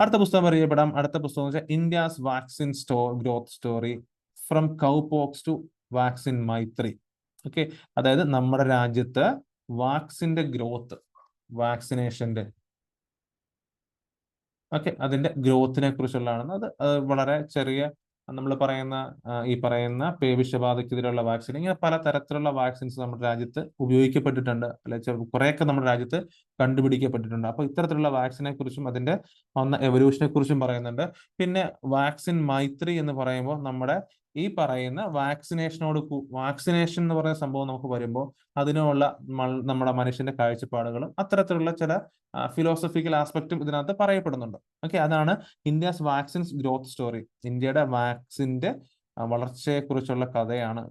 അടുത്ത പുസ്തകം അറിയപ്പെടാം. അടുത്ത പുസ്തകം വെച്ചാൽ ഇന്ത്യാസ് വാക്സിൻ സ്റ്റോ growth story from cowpox to vaccine Maitri okay. അതായത് നമ്മുടെ രാജ്യത്ത് വാക്സിന്റെ ഗ്രോത്ത് വാക്സിനേഷന്റെ ഓക്കെ. അതിന്റെ ഗ്രോത്തിനെ കുറിച്ചുള്ളതാണ് അത് വളരെ ചെറിയ നമ്മൾ പറയുന്ന ഈ പറയുന്ന പേവിഷബാധയ്ക്കെതിരെയുള്ള വാക്സിൻ ഇങ്ങനെ പല തരത്തിലുള്ള വാക്സിൻസ് നമ്മുടെ രാജ്യത്ത് ഉപയോഗിക്കപ്പെട്ടിട്ടുണ്ട്. അല്ലെ കുറെയൊക്കെ നമ്മുടെ രാജ്യത്ത് കണ്ടുപിടിക്കപ്പെട്ടിട്ടുണ്ട്. അപ്പൊ ഇത്തരത്തിലുള്ള വാക്സിനെ കുറിച്ചും അതിന്റെ വന്ന എവല്യൂഷനെ കുറിച്ചും പറയുന്നുണ്ട്. പിന്നെ വാക്സിൻ മൈത്രി എന്ന് പറയുമ്പോൾ നമ്മുടെ ഈ പറയുന്ന വാക്സിനേഷനോട് വാക്സിനേഷൻ എന്ന് പറയുന്ന സംഭവം നമുക്ക് വരുമ്പോൾ അതിനുള്ള നമ്മുടെ മനുഷ്യന്റെ കാഴ്ചപ്പാടുകളും അത്തരത്തിലുള്ള ചില ഫിലോസഫിക്കൽ ആസ്പെക്റ്റും ഇതിനകത്ത് പറയപ്പെടുന്നുണ്ട്. ഓക്കെ അതാണ് ഇന്ത്യസ് വാക്സിൻസ് ഗ്രോത്ത് സ്റ്റോറി. ഇന്ത്യയുടെ വാക്സിന്റെ വളർച്ചയെ കുറിച്ചുള്ള കഥയാണ്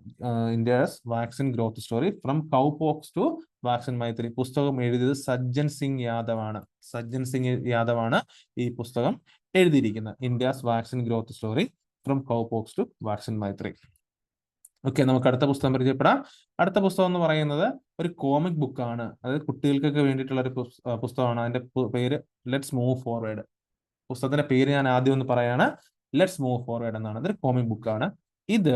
India's vaccine growth story. From cowpox to vaccine Maitri. പുസ്തകം എഴുതിയത് സജ്ജൻ സിംഗ് യാദവ് ആണ് സജ്ജൻ സിംഗ് യാദവ് ആണ് ഈ പുസ്തകം എഴുതിയിരിക്കുന്നത്. India's vaccine growth story from cowpox to vaccine Maitri. Okay നമുക്ക് അടുത്ത പുസ്തകം പരിചയപ്പെടാം. അടുത്ത പുസ്തകം എന്ന് പറയുന്നത് ഒരു കോമിക് ബുക്കാണ്. അതായത് കുട്ടികൾക്കൊക്കെ വേണ്ടിയിട്ടുള്ള ഒരു പുസ്തകമാണ്. അതിന്റെ പേര് ലെറ്റ്സ് മൂവ് ഫോർവേഡ്. പുസ്തകത്തിന്റെ പേര് ഞാൻ ആദ്യം ഒന്ന് പറയാണ്. ലെറ്റ്സ് മൂവ് ഫോർവേഡ് എന്നാണ്. ഇതൊരു കോമിക് ബുക്കാണ് ഇത്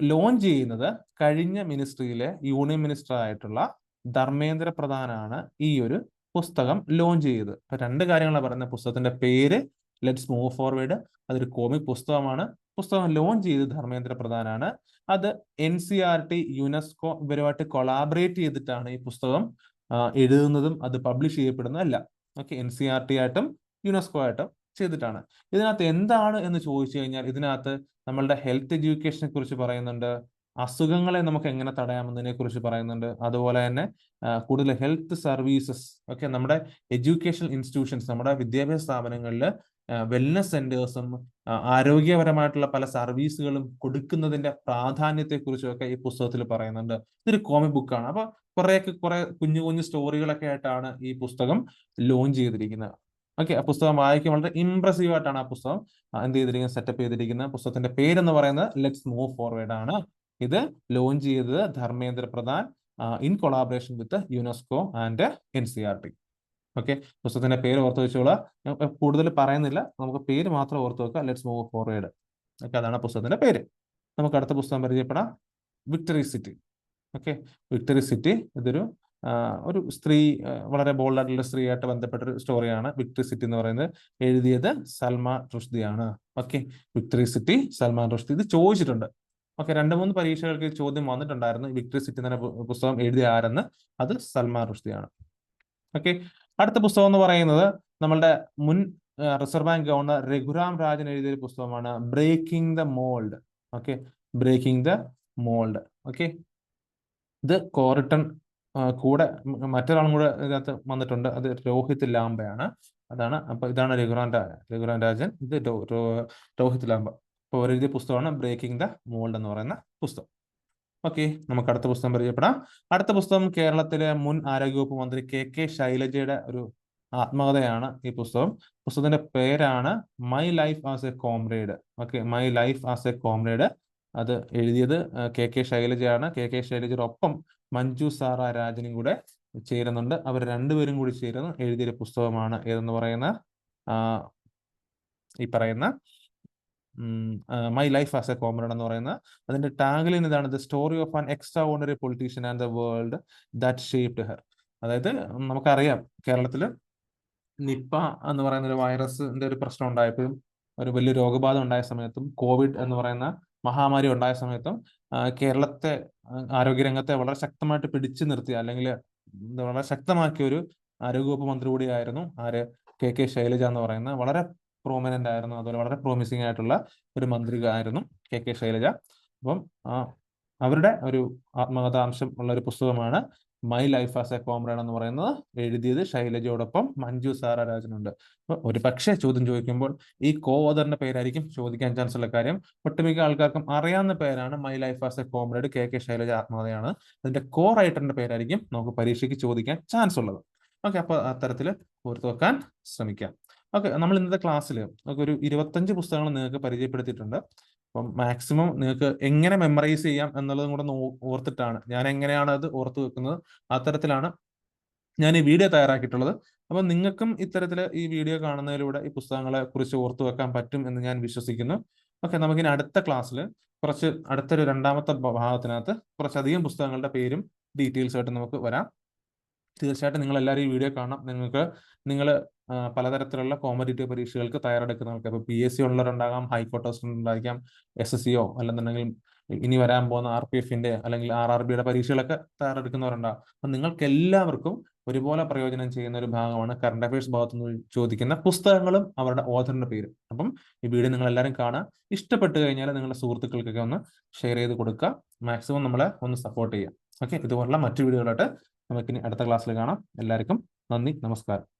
ലോഞ്ച് ചെയ്യുന്നത് കഴിഞ്ഞ മിനിസ്ട്രിയിലെ യൂണിയൻ മിനിസ്റ്റർ ആയിട്ടുള്ള ധർമ്മേന്ദ്ര പ്രധാനാണ് ഈ ഒരു പുസ്തകം ലോഞ്ച് ചെയ്തത്. അപ്പൊ രണ്ട് കാര്യങ്ങളാണ് പറയുന്നത്. പുസ്തകത്തിന്റെ പേര് ലെറ്റ്സ് മൂവ് ഫോർവേഡ് അതൊരു കോമിക് പുസ്തകമാണ്. പുസ്തകം ലോഞ്ച് ചെയ്തത് ധർമ്മേന്ദ്ര പ്രധാനാണ്. അത് N C R T UNESCO ഇവരുമായിട്ട് collaborate ചെയ്തിട്ടാണ് ഈ പുസ്തകം എഴുതുന്നതും അത് publish ചെയ്യപ്പെടുന്നതല്ല. Okay N C R T ആയിട്ടും യുനെസ്കോ ആയിട്ടും ചെയ്തിട്ടാണ്. ഇതിനകത്ത് എന്താണ് എന്ന് ചോദിച്ചു കഴിഞ്ഞാൽ ഇതിനകത്ത് നമ്മളുടെ ഹെൽത്ത് എഡ്യൂക്കേഷനെ കുറിച്ച് പറയുന്നുണ്ട്. അസുഖങ്ങളെ നമുക്ക് എങ്ങനെ തടയാമെന്നതിനെ കുറിച്ച് പറയുന്നുണ്ട്. അതുപോലെ തന്നെ കൂടുതൽ ഹെൽത്ത് സർവീസസ് ഒക്കെ നമ്മുടെ എഡ്യൂക്കേഷൻ ഇൻസ്റ്റിറ്റ്യൂഷൻസ് നമ്മുടെ വിദ്യാഭ്യാസ സ്ഥാപനങ്ങളിൽ വെൽനസ് സെന്റേഴ്സും ആരോഗ്യപരമായിട്ടുള്ള പല സർവീസുകളും കൊടുക്കുന്നതിന്റെ പ്രാധാന്യത്തെക്കുറിച്ചും ഒക്കെ ഈ പുസ്തകത്തിൽ പറയുന്നുണ്ട്. ഇതൊരു കോമിക് ബുക്കാണ് അപ്പൊ കുറെയൊക്കെ കുറെ കുഞ്ഞു കുഞ്ഞു സ്റ്റോറികളൊക്കെ ആയിട്ടാണ് ഈ പുസ്തകം ലോഞ്ച് ചെയ്തിരിക്കുന്നത്. ഓക്കെ ആ പുസ്തകം വായിക്കാൻ വളരെ ഇംപ്രസീവ് ആയിട്ടാണ് ആ പുസ്തകം എന്ത് ചെയ്തിരിക്കുന്നത്? സെറ്റപ്പ് ചെയ്തിരിക്കുന്നത്. പുസ്തകത്തിന്റെ പേരെന്ന് പറയുന്നത് ലെറ്റ്സ് മൂവ് ഫോർവേഡ് ആണ്. ഇത് ലോഞ്ച് ചെയ്തത് Dharmendra Pradhan in collaboration with UNESCO and N C R T okay പുസ്തകത്തിന്റെ പേര് ഓർത്ത് വെച്ചോളാം. കൂടുതൽ പറയുന്നില്ല. നമുക്ക് പേര് മാത്രം ഓർത്ത് വെക്കുക ലെറ്റ്സ് മൂവ് ഫോർവേഡ് ഓക്കെ അതാണ് പുസ്തകത്തിന്റെ പേര്. നമുക്ക് അടുത്ത പുസ്തകം പരിചയപ്പെടാം. Victory city okay victory city ഇതൊരു ഒരു സ്ത്രീ വളരെ ബോൾഡ് ആയിട്ടുള്ള സ്ത്രീയായിട്ട് ബന്ധപ്പെട്ട ഒരു സ്റ്റോറിയാണ് വിക്ടറി സിറ്റി എന്ന് പറയുന്നത്. എഴുതിയത് സൽമാൻ ആണ് okay. Victory city Salman Rushdie. ഇത് ചോദിച്ചിട്ടുണ്ട്. ഓക്കെ രണ്ട് മൂന്ന് പരീക്ഷകൾക്ക് ചോദ്യം വന്നിട്ടുണ്ടായിരുന്നു. വിക്ടറി സിറ്റി എന്ന പുസ്തകം എഴുതിയ ആരെന്ന്. അത് സൽമാൻ ആണ് ഓക്കെ. അടുത്ത പുസ്തകം എന്ന് പറയുന്നത് നമ്മളുടെ മുൻ reserve bank governor Raghuram Rajan എഴുതിയ ഒരു പുസ്തകമാണ് breaking the mould. Okay. Breaking the mould. Okay. ഇത് കോറിട്ടൺ കൂടെ മറ്റൊരാളും കൂടെ ഇതിനകത്ത് വന്നിട്ടുണ്ട്. അത് രോഹിത് ലാംബയാണ്. അതാണ് അപ്പൊ ഇതാണ് രഘുറാം രാ രഘുറാം രാജൻ. ഇത് രോഹിത് ലാംബ. അപ്പോൾ ഒരു എഴുതിയ പുസ്തകമാണ് ബ്രേക്കിംഗ് ദ മോൾഡ് എന്ന് പറയുന്ന പുസ്തകം. ഓക്കെ നമുക്ക് അടുത്ത പുസ്തകം പരിചയപ്പെടാം. അടുത്ത പുസ്തകം കേരളത്തിലെ മുൻ ആരോഗ്യവകുപ്പ് മന്ത്രി കെ കെ ശൈലജയുടെ ഒരു ആത്മകഥയാണ് ഈ പുസ്തകം. പുസ്തകത്തിന്റെ പേരാണ് my life as a comrade okay my life as a comrade അത് എഴുതിയത് കെ കെ ശൈലജയാണ്. കെ കെ ശൈലജയുടെ ഒപ്പം മഞ്ജു സാറ രാജനും കൂടെ ചേരുന്നുണ്ട്. അവർ രണ്ടുപേരും കൂടി ചേരുന്ന എഴുതിയ പുസ്തകമാണ് ഏതെന്ന് പറയുന്ന ഈ പറയുന്ന my life as a comrade എന്ന് പറയുന്ന അതിന്റെ ടാഗ്ലിൻ ഇതാണ് the story of an extraordinary politician and the world that shaped her അതായത് നമുക്കറിയാം കേരളത്തിൽ നിപ്പ എന്ന് പറയുന്ന ഒരു വൈറസിന്റെ ഒരു പ്രശ്നം ഉണ്ടായപ്പോഴും ഒരു വലിയ രോഗബാധ ഉണ്ടായ സമയത്തും കോവിഡ് എന്ന് പറയുന്ന മഹാമാരി ഉണ്ടായ സമയത്തും കേരളത്തെ ആരോഗ്യരംഗത്തെ വളരെ ശക്തമായിട്ട് പിടിച്ചു നിർത്തിയ അല്ലെങ്കിൽ വളരെ ശക്തമാക്കിയ ഒരു ആരോഗ്യവകുപ്പ് മന്ത്രി കൂടിയായിരുന്നു ആര് കെ കെ ശൈലജ എന്ന് പറയുന്ന. വളരെ പ്രോമിനന്റ് ആയിരുന്നു. അതുപോലെ വളരെ പ്രോമിസിംഗ് ആയിട്ടുള്ള ഒരു മന്ത്രി ആയിരുന്നു കെ കെ ശൈലജ. അപ്പം അവരുടെ ഒരു ആത്മകഥാംശം ഉള്ള ഒരു പുസ്തകമാണ് my life as a comrade എന്ന് പറയുന്നത് എഴുതിയത് ശൈലജയോടൊപ്പം മഞ്ജു സാരാരാജനുണ്ട് ഒരു പക്ഷേ ചോദ്യം ചോദിക്കുമ്പോൾ ഈ കോ ഓദറിന്റെ പേരായിരിക്കും ചോദിക്കാൻ ചാൻസ് ഉള്ള കാര്യം. ഒട്ടുമിക്ക ആൾക്കാർക്കും അറിയാവുന്ന പേരാണ് my life as a comrade K K Shailaja ആത്മകഥയാണ് അതിന്റെ കോ റൈറ്ററിന്റെ പേരായിരിക്കും നമുക്ക് പരീക്ഷയ്ക്ക് ചോദിക്കാൻ ചാൻസ് ഉള്ളത്. ഓക്കെ അപ്പൊ അത്തരത്തിൽ ഓർത്തു വെക്കാൻ ശ്രമിക്കാം. ഓക്കെ നമ്മൾ ഇന്നത്തെ ക്ലാസ്സിൽ ഒരു ഇരുപത്തഞ്ച് പുസ്തകങ്ങൾ നിങ്ങൾക്ക് പരിചയപ്പെടുത്തിയിട്ടുണ്ട്. അപ്പം മാക്സിമം നിങ്ങൾക്ക് എങ്ങനെ മെമ്മറൈസ് ചെയ്യാം എന്നുള്ളതും കൂടെ ഓർത്തിട്ടാണ് ഞാൻ എങ്ങനെയാണ് അത് ഓർത്ത് വെക്കുന്നത്. അത്തരത്തിലാണ് ഞാൻ ഈ വീഡിയോ തയ്യാറാക്കിയിട്ടുള്ളത്. അപ്പം നിങ്ങൾക്കും ഇത്തരത്തിൽ ഈ വീഡിയോ കാണുന്നതിലൂടെ ഈ പുസ്തകങ്ങളെ കുറിച്ച് ഓർത്തു വെക്കാൻ പറ്റും എന്ന് ഞാൻ വിശ്വസിക്കുന്നു. ഓക്കെ നമുക്കിനി അടുത്ത ക്ലാസ്സിൽ കുറച്ച് അടുത്തൊരു രണ്ടാമത്തെ ഭാഗത്തിനകത്ത് കുറച്ചധികം പുസ്തകങ്ങളുടെ പേരും ഡീറ്റെയിൽസ് ആയിട്ട് നമുക്ക് വരാം. തീർച്ചയായിട്ടും നിങ്ങൾ എല്ലാവരും ഈ വീഡിയോ കാണണം. നിങ്ങൾക്ക് നിങ്ങൾ പലതരത്തിലുള്ള കോമ്പറ്റേറ്റീവ് പരീക്ഷകൾക്ക് തയ്യാറെടുക്കുന്നവർക്ക്. ഇപ്പോൾ പി എസ് സി ഉള്ളവരുണ്ടാകാം ഹൈക്കോർട്ട് ഉണ്ടായിരിക്കാം എസ് എസ് സിയോ അല്ലെന്നുണ്ടെങ്കിൽ ഇനി വരാൻ പോകുന്ന ആർ പി എഫിന്റെ അല്ലെങ്കിൽ ആർ ആർ ബിയുടെ പരീക്ഷകളൊക്കെ തയ്യാറെടുക്കുന്നവരുണ്ടാകും. അപ്പം നിങ്ങൾക്ക് എല്ലാവർക്കും ഒരുപോലെ പ്രയോജനം ചെയ്യുന്ന ഒരു ഭാഗമാണ് കറണ്ട് അഫയേഴ്സ് ഭാഗത്തു നിന്ന് ചോദിക്കുന്ന പുസ്തകങ്ങളും അവരുടെ ഓഥറിന്റെ പേരും. അപ്പം ഈ വീഡിയോ നിങ്ങൾ എല്ലാവരും കാണുക. ഇഷ്ടപ്പെട്ടു കഴിഞ്ഞാൽ നിങ്ങളുടെ സുഹൃത്തുക്കൾക്കൊക്കെ ഒന്ന് ഷെയർ ചെയ്ത് കൊടുക്കുക. മാക്സിമം നമ്മളെ ഒന്ന് സപ്പോർട്ട് ചെയ്യുക. ഓക്കെ ഇതുപോലുള്ള മറ്റു വീഡിയോകളായിട്ട് നമുക്കിനി അടുത്ത ക്ലാസ്സിൽ കാണാം. എല്ലാവർക്കും നന്ദി നമസ്കാരം.